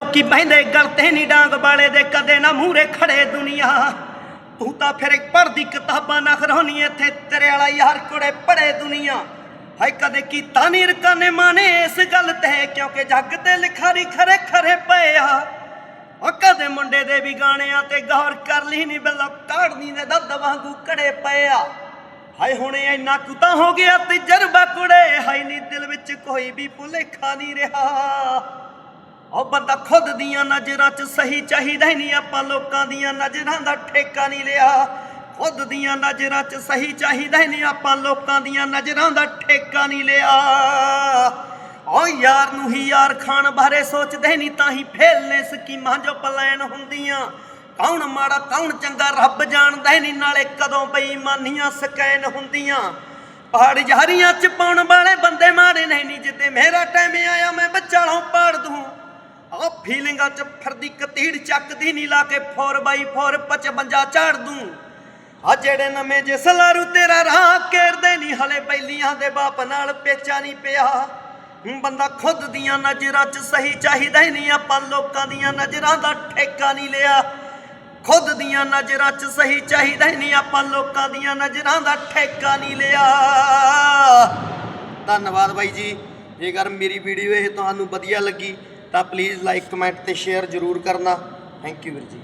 ਕੀ ਬਹਿੰਦੇ ਗਲ ਨਹੀਂ, ਡਾਂਗ ਵਾਲੇ ਦੇ ਕਦੇ ਨਾ ਮੂਹਰੇ ਖੜੇ ਦੁਨੀਆ। ਤੂੰ ਤਾਂ ਫਿਰ ਇੱਕ ਪੜਦੀ ਕਿਤਾਬਾਂ ਨਾ ਖਰੋਣੀ ਇੱਥੇ ਤੇਰੇ ਵਾਲਾ ਯਾਰ ਕੋੜੇ ਪੜੇ ਦੁਨੀਆ। ਹਾਏ, ਕਦੇ ਕੀਤਾ ਨਹੀਂ ਰਕਾਨੇ ਮਾਨੇ ਇਸ ਗੱਲ ਤੇ, ਕਿਉਂਕਿ ਜੱਗ ਤੇ ਲਿਖਾਰੀ ਖਰੇ ਖਰੇ ਪਏ ਆ। ਉਹ ਕਦੇ ਮੁੰਡੇ ਦੇ ਵੀ ਗਾਣਿਆਂ ਤੇ ਗੌਰ ਕਰ ਲਈ ਨਹੀਂ ਬਿੱਲਾ ਕਾੜਨੀ ਦੇ ਦੱਦ ਵਾਂਗੂ ਕੜੇ ਪਏ ਆ। ਹਾਏ, ਹੁਣ ਇੰਨਾ ਕੁ ਤਾਂ ਹੋ ਗਿਆ ਤਜਰਬਾ ਕੁੜੇ, ਹਾਏ ਨਹੀਂ ਦਿਲ ਵਿੱਚ ਕੋਈ ਵੀ ਭੁਲੇਖਾ ਨਹੀਂ ਰਿਹਾ। ਉਹ ਬੰਦਾ ਖੁਦ ਦੀਆਂ ਨਜ਼ਰਾਂ 'ਚ ਸਹੀ ਚਾਹੀਦਾ ਹੀ ਨਹੀਂ, ਆਪਾਂ ਲੋਕਾਂ ਦੀਆਂ ਨਜ਼ਰਾਂ ਦਾ ਠੇਕਾ ਨਹੀਂ ਲਿਆ। ਖੁਦ ਦੀਆਂ ਨਜ਼ਰਾਂ 'ਚ ਸਹੀ ਚਾਹੀਦਾ ਹੀ ਨਹੀਂ, ਆਪਾਂ ਲੋਕਾਂ ਦੀਆਂ ਨਜ਼ਰਾਂ ਦਾ ਠੇਕਾ ਨਹੀਂ ਲਿਆ। ਓ ਯਾਰ ਨੂੰ ਹੀ ਯਾਰ ਖਾਨ ਬਾਰੇ ਸੋਚਦੇ ਨਹੀਂ, ਤਾਂ ਹੀ ਫੇਲਨੇ ਸਕੀਮਾਂ ਜੋ ਪਲਾਨ ਹੁੰਦੀਆਂ। ਕੌਣ ਮਾੜਾ, ਕੌਣ ਚੰਗਾ, ਰੱਬ ਜਾਣਦਾ ਹੀ ਨਹੀਂ, ਨਾਲੇ ਕਦੋਂ ਬੇਈਮਾਨੀਆਂ ਸਕੈਨ ਹੁੰਦੀਆਂ। ਪਹਾੜ ਯਾਰੀਆਂ ਚ ਪਾਉਣ ਵਾਲੇ ਬੰਦੇ ਮਾੜੇ ਨਹੀਂ ਨਹੀਂ ਜਿੱਤੇ ਮੇਰਾ ਟਾਈਮ ਆਇਆ। ਫੀਲਿੰਗਾਂ ਚ ਫਰਦੀ ਕਤੀੜ ਚੱਕਦੀ ਨਹੀਂ ਲਾ ਕੇ 4x4 55 ਝਾੜ ਦੂੰ। ਆ ਜਿਹੜੇ ਨਵੇਂ ਜਿਸ ਲਾਰੂ ਤੇਰਾ ਰਾਹ ਕੇਰਦੇ ਨਹੀਂ ਹਲੇ ਬੈਲੀਆਂ ਦੇ ਬਾਪ ਨਾਲ ਪੇਚਾ ਨਹੀਂ ਪਿਆ। ਬੰਦਾ ਖੁਦ ਦੀਆਂ ਨਜ਼ਰਾਂ 'ਚ ਸਹੀ ਚਾਹੀਦਾ ਹੀ ਨਹੀਂ ਆਪਾਂ ਲੋਕਾਂ ਦੀਆਂ ਨਜ਼ਰਾਂ ਦਾ ਠੇਕਾ ਨਹੀਂ ਲਿਆ। ਖੁਦ ਦੀਆਂ ਨਜ਼ਰਾਂ 'ਚ ਸਹੀ ਚਾਹੀਦਾ ਹੀ ਨਹੀਂ ਆਪਾਂ ਲੋਕਾਂ ਦੀਆਂ ਨਜ਼ਰਾਂ ਦਾ ਠੇਕਾ ਨਹੀਂ ਲਿਆ। ਧੰਨਵਾਦ ਬਾਈ ਜੀ, ਜੇਕਰ ਮੇਰੀ ਵੀਡੀਓ ਇਹ ਤੁਹਾਨੂੰ ਵਧੀਆ ਲੱਗੀ ਤਾਂ ਪਲੀਜ਼ ਲਾਈਕ ਕਮੈਂਟ ਤੇ ਸ਼ੇਅਰ ਜ਼ਰੂਰ ਕਰਨਾ। ਥੈਂਕ ਯੂ ਵੀਰ ਜੀ।